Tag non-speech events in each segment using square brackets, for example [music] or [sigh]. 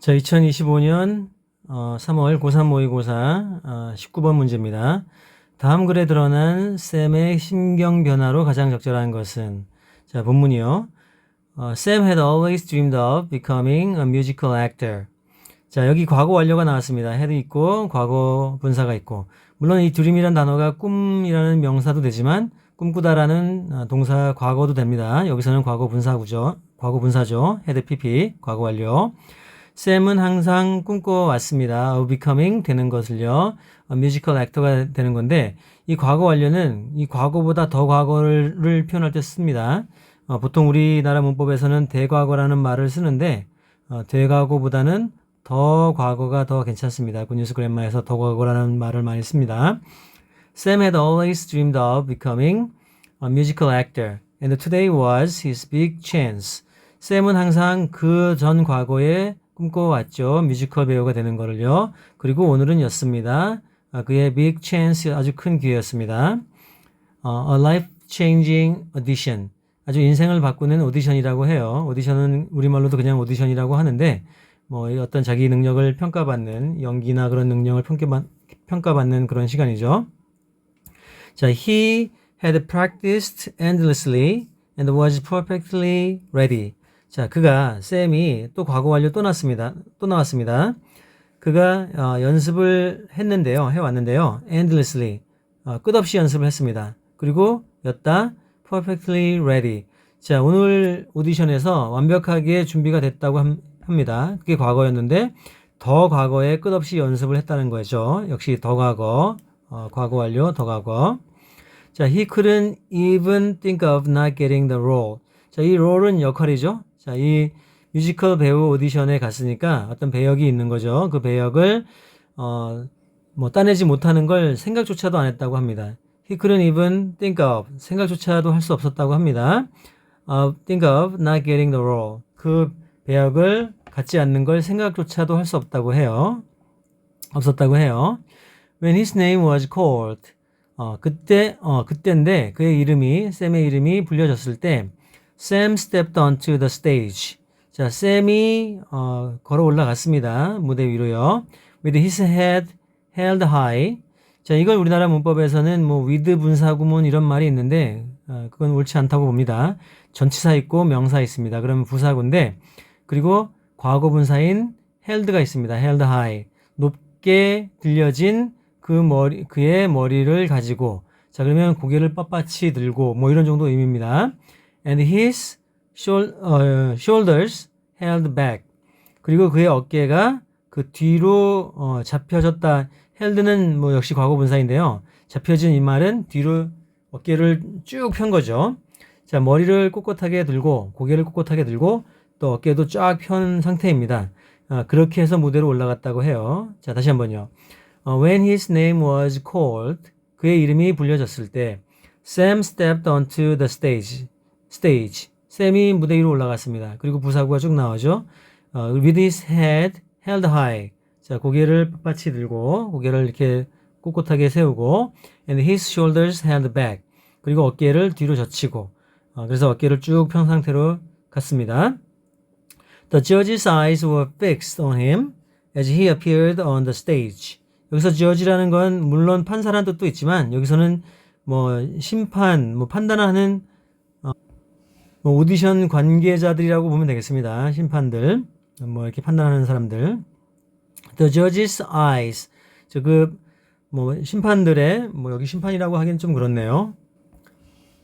자, 2025년 어, 3월 고3 모의고사 어, 19번 문제입니다. 다음 글에 드러난 샘의 심경 변화로 가장 적절한 것은 자, 본문이요. 어, Sam had always dreamed of becoming a musical actor. 자, 여기 과거 완료가 나왔습니다. had 있고 과거 분사가 있고 물론 이 dream이라는 단어가 꿈이라는 명사도 되지만 꿈꾸다라는 어, 동사 과거도 됩니다. 여기서는 과거 분사구죠. 과거 분사죠. had pp 과거 완료. 샘은 항상 꿈꿔왔습니다. of becoming 되는 것을요. 뮤지컬 액터가 되는 건데 이 과거 완료는 이 과거보다 더 과거를 표현할 때 씁니다. 어, 보통 우리나라 문법에서는 대과거라는 말을 쓰는데 어, 대과거보다는 더 과거가 더 괜찮습니다. 굿뉴스 그랜마에서 더 과거라는 말을 많이 씁니다. Sam had always dreamed of becoming a musical actor, and today was his big chance. 샘은 항상 그 전 과거에 꿈꿔왔죠. 뮤지컬 배우가 되는 거를요. 그리고 오늘은 였습니다. 아, 그의 big chance 아주 큰 기회였습니다. 어, a life-changing audition. 아주 인생을 바꾸는 오디션이라고 해요. 오디션은 우리말로도 그냥 오디션이라고 하는데 뭐 어떤 자기 능력을 평가받는 연기나 그런 능력을 평가받, 평가받는 그런 시간이죠. 자, he had practiced endlessly and was perfectly ready. 자, 그가 쌤이 또 과거 완료 또 났습니다. 또 나왔습니다. 그가 어, 연습을 했는데요, 해 왔는데요, endlessly 어, 끝없이 연습을 했습니다. 그리고 였다 perfectly ready. 자, 오늘 오디션에서 완벽하게 준비가 됐다고 함, 합니다. 그게 과거였는데 더 과거에 끝없이 연습을 했다는 거죠. 역시 더 과거, 어, 과거 완료, 더 과거. 자, he couldn't even think of not getting the role. 자, 이 롤은 역할이죠. 자, 이 뮤지컬 배우 오디션에 갔으니까 어떤 배역이 있는 거죠. 그 배역을 어, 뭐 따내지 못하는 걸 생각조차도 안 했다고 합니다. He couldn't even think of 생각조차도 할 수 없었다고 합니다. Uh, think of not getting the role. 그 배역을 갖지 않는 걸 생각조차도 할 수 없다고 해요. 없었다고 해요. When his name was called. 어, 그때, 어, 그때인데 그의 이름이, 샘의 이름이 불려졌을 때 Sam stepped onto the stage. 자, 샘이 어, 걸어 올라갔습니다. 무대 위로요. With his head held high. 자, 이걸 우리나라 문법에서는 뭐 with 분사구문 이런 말이 있는데 어, 그건 옳지 않다고 봅니다. 전치사 있고 명사 있습니다. 그러면 부사구인데 그리고 과거 분사인 held가 있습니다. held high. 높게 들려진 그 머리 그의 머리를 가지고 자, 그러면 고개를 빳빳이 들고 뭐 이런 정도 의미입니다. And his 어, shoulders held back. 그리고 그의 어깨가 그 뒤로 어, 잡혀졌다. held는 뭐 역시 과거 분사인데요. 잡혀진 이 말은 뒤로 어깨를 쭉 편 거죠. 자, 머리를 꼿꼿하게 들고 고개를 꼿꼿하게 들고 또 어깨도 쫙 편 상태입니다. 아, 그렇게 해서 무대로 올라갔다고 해요. 자, 다시 한번요. 어, when his name was called, 그의 이름이 불려졌을 때, Sam stepped onto the stage. Stage. 샘이 무대 위로 올라갔습니다. 그리고 부사구가 쭉 나오죠. 어, with his head held high. 자, 고개를 빳빳이 들고, 고개를 이렇게 꼿꼿하게 세우고, and his shoulders held back. 그리고 어깨를 뒤로 젖히고, 어, 그래서 어깨를 쭉 편 상태로 갔습니다. The judge's eyes were fixed on him as he appeared on the stage. 여기서 judge라는 건 물론 판사라는 뜻도 있지만 여기서는 뭐 심판, 뭐 판단하는 어, 뭐 오디션 관계자들이라고 보면 되겠습니다. 심판들, 뭐 이렇게 판단하는 사람들. The judge's eyes. 저그뭐 심판들의 뭐 여기 심판이라고 하기는 좀 그렇네요.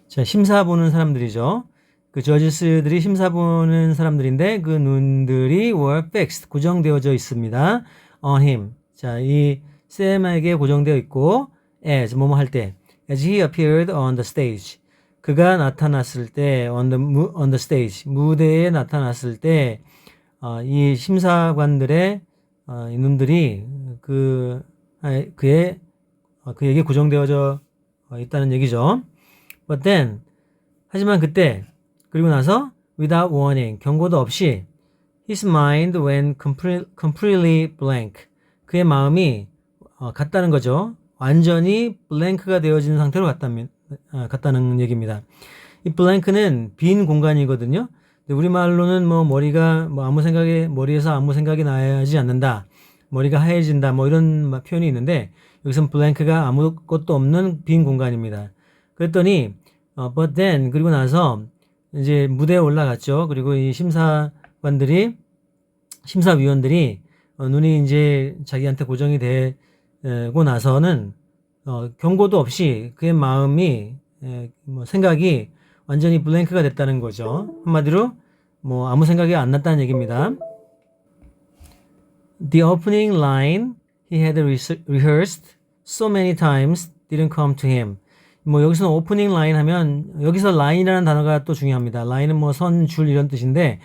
자, 심사 보는 사람들이죠. 그 저지스들이 심사 보는 사람들인데 그 눈들이 were fixed 고정되어져 있습니다. on him. 자, 이 샘에게 고정되어 있고 as 뭐뭐 할 때 as he appeared on the stage. 그가 나타났을 때 on the on the stage 무대에 나타났을 때 어, 이 심사관들의 어, 이 눈들이 그 아, 그의 어, 그에게 고정되어져 어, 있다는 얘기죠. But then 하지만 그때 그리고 나서 without warning 경고도 없이 his mind went complete, completely blank 그의 마음이 어, 갔다는 거죠. 완전히 blank가 되어진 상태로 어, 갔다는 얘기입니다. 이 blank는 빈 공간이거든요. 우리말로는 뭐 머리가 뭐 아무 생각이 머리에서 아무 생각이 나지 않는다. 머리가 하얘진다. 뭐 이런 마- 표현이 있는데 여기서는 블랭크가 아무것도 없는 빈 공간입니다. 그랬더니 어, but then 그리고 나서 이제 무대에 올라갔죠. 그리고 이 심사관들이 심사위원들이 어, 눈이 이제 자기한테 고정이 되고 나서는 어, 경고도 없이 그의 마음이 에, 뭐 생각이 완전히 블랭크가 됐다는 거죠. 한마디로 뭐 아무 생각이 안 났다는 얘기입니다. The opening line he had re- rehearsed so many times didn't come to him. 뭐 여기서는 오프닝 라인 하면 여기서 라인이라는 단어가 또 중요합니다. 라인은 뭐 선, 줄 이런 뜻인데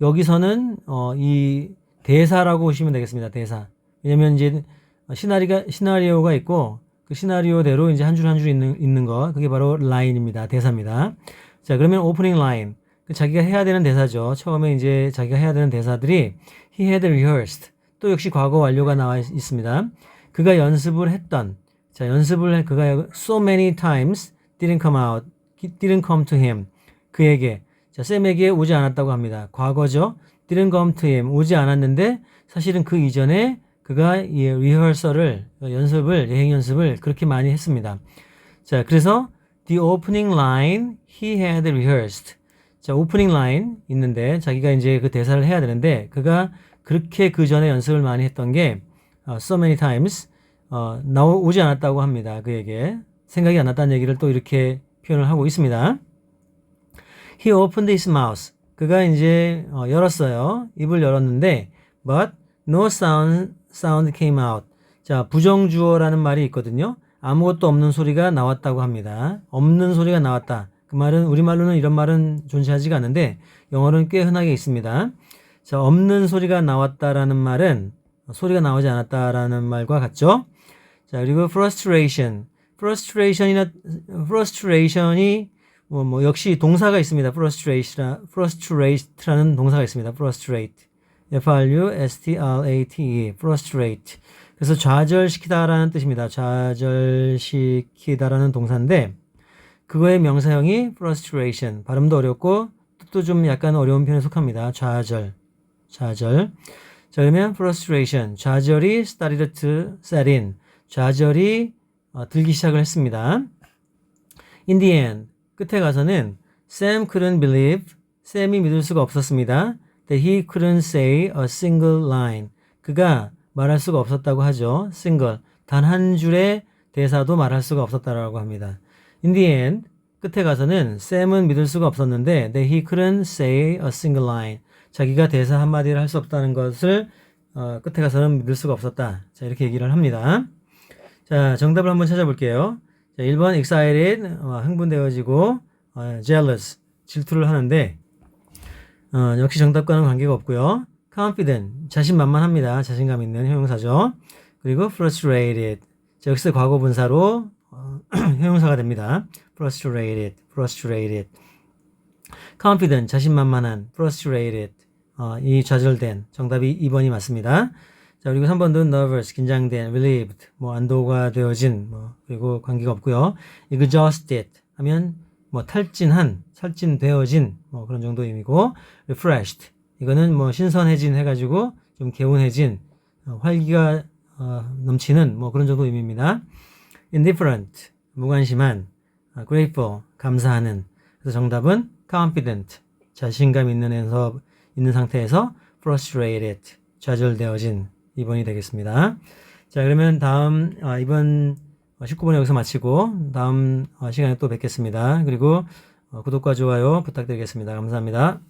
여기서는 어, 이 대사라고 보시면 되겠습니다. 대사. 왜냐면 이제 시나리가 시나리오가 있고 그 시나리오대로 이제 한 줄 한 줄 있는 있는 거 그게 바로 라인입니다. 대사입니다. 자, 그러면 오프닝 라인. 그 자기가 해야 되는 대사죠. 처음에 이제 자기가 해야 되는 대사들이 he had rehearsed. 또 역시 과거 완료가 나와 있- 있습니다. 그가 연습을 했던 자, 연습을 해- 그가 so many times didn't come out. didn't come to him. 그에게 자, 쌤에게 오지 않았다고 합니다. 과거죠. didn't come to him. 오지 않았는데 사실은 그 이전에 그가 이 리허설을 연습을 예행 연습을 그렇게 많이 했습니다. 자, 그래서 the opening line he had rehearsed. 자, 오프닝 라인 있는데 자기가 이제 그 대사를 해야 되는데 그가 그렇게 그 전에 연습을 많이 했던 게 어, so many times 어, 나오지 않았다고 합니다. 그에게 생각이 안 났다는 얘기를 또 이렇게 표현을 하고 있습니다. He opened his mouth. 그가 이제 어, 열었어요. 입을 열었는데 but no sound sound came out. 자, 부정주어라는 말이 있거든요. 아무것도 없는 소리가 나왔다고 합니다. 없는 소리가 나왔다. 그 말은 우리말로는 이런 말은 존재하지가 않는데 영어로는 꽤 흔하게 있습니다. 자, 없는 소리가 나왔다라는 말은 소리가 나오지 않았다라는 말과 같죠. 자, 그리고 frustration. frustration이나 frustration이 뭐, 뭐 역시 동사가 있습니다. frustrate, frustrate라는 동사가 있습니다. frustrate. F R U S T R A T E. frustrate. 그래서 좌절시키다라는 뜻입니다. 좌절시키다라는 동사인데 그거의 명사형이 frustration. 발음도 어렵고 뜻도 좀 약간 어려운 편에 속합니다. 좌절. 좌절. 자, 그러면 frustration. 좌절이 started to set in. 좌절이 어, 들기 시작을 했습니다. In the end, 끝에 가서는 Sam couldn't believe, 샘이 믿을 수가 없었습니다. That he couldn't say a single line. 그가 말할 수가 없었다고 하죠. single. 단 한 줄의 대사도 말할 수가 없었다라고 합니다. In the end, 끝에 가서는 샘은 믿을 수가 없었는데 that he couldn't say a single line. 자기가 대사 한마디를 할 수 없다는 것을 어, 끝에 가서는 믿을 수가 없었다. 자, 이렇게 얘기를 합니다. 자, 정답을 한번 찾아볼게요. 자, 1번 excited, 어, 흥분되어지고, 어, jealous, 질투를 하는데, 어, 역시 정답과는 관계가 없고요. confident, 자신만만합니다. 자신감 있는 형용사죠. 그리고 frustrated, 자, 여기서 과거 분사로 어, [clears throat] 형용사가 됩니다. frustrated, frustrated. confident, 자신만만한, frustrated, 어, 이 좌절된 정답이 2번이 맞습니다. 자, 그리고 3번도 nervous, 긴장된, relieved, 뭐 안도가 되어진, 뭐 그리고 관계가 없고요. exhausted 하면 뭐 탈진한, 살찐되어진 뭐 그런 정도 의미고 refreshed 이거는 뭐 신선해진 해가지고 좀 개운해진, 어, 활기가 어, 넘치는 뭐 그런 정도 의미입니다. indifferent 무관심한, 어, grateful 감사하는. 그래서 정답은 confident 자신감 있는 에서 있는 상태에서 frustrated 좌절되어진 2번이 되겠습니다. 자, 그러면 다음, 아, 이번 19번 여기서 마치고, 다음 어, 시간에 또 뵙겠습니다. 그리고 어, 구독과 좋아요 부탁드리겠습니다. 감사합니다.